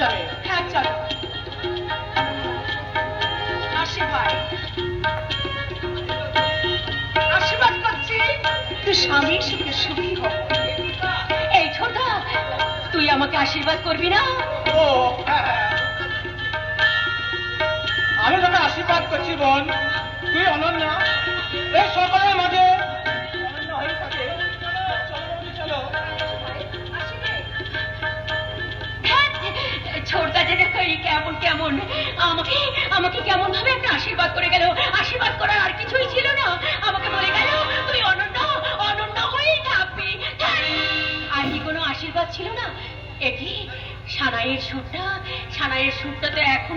হ্যাঁ, আশীর্বাদ। করছি। স্বামীর সুখে সুখী তুই আমাকে আশীর্বাদ করবি না? ও হ্যাঁ, হ্যাঁ। আমি তোকে আশীর্বাদ করছি, বোন। কেমন কেমন? আমাকে আমাকে কেমন ভাবে একটা আশীর্বাদ করে গেল? আশীর্বাদ করার আর কিছুই ছিল না। আমাকে বলে গেল, তুই অনন্য অনন্য হয়েই থাকবি। আর কি কোনো আশীর্বাদ ছিল না? একই সানাইয়ের সুরটা? সানাইয়ের সুরটা তো এখন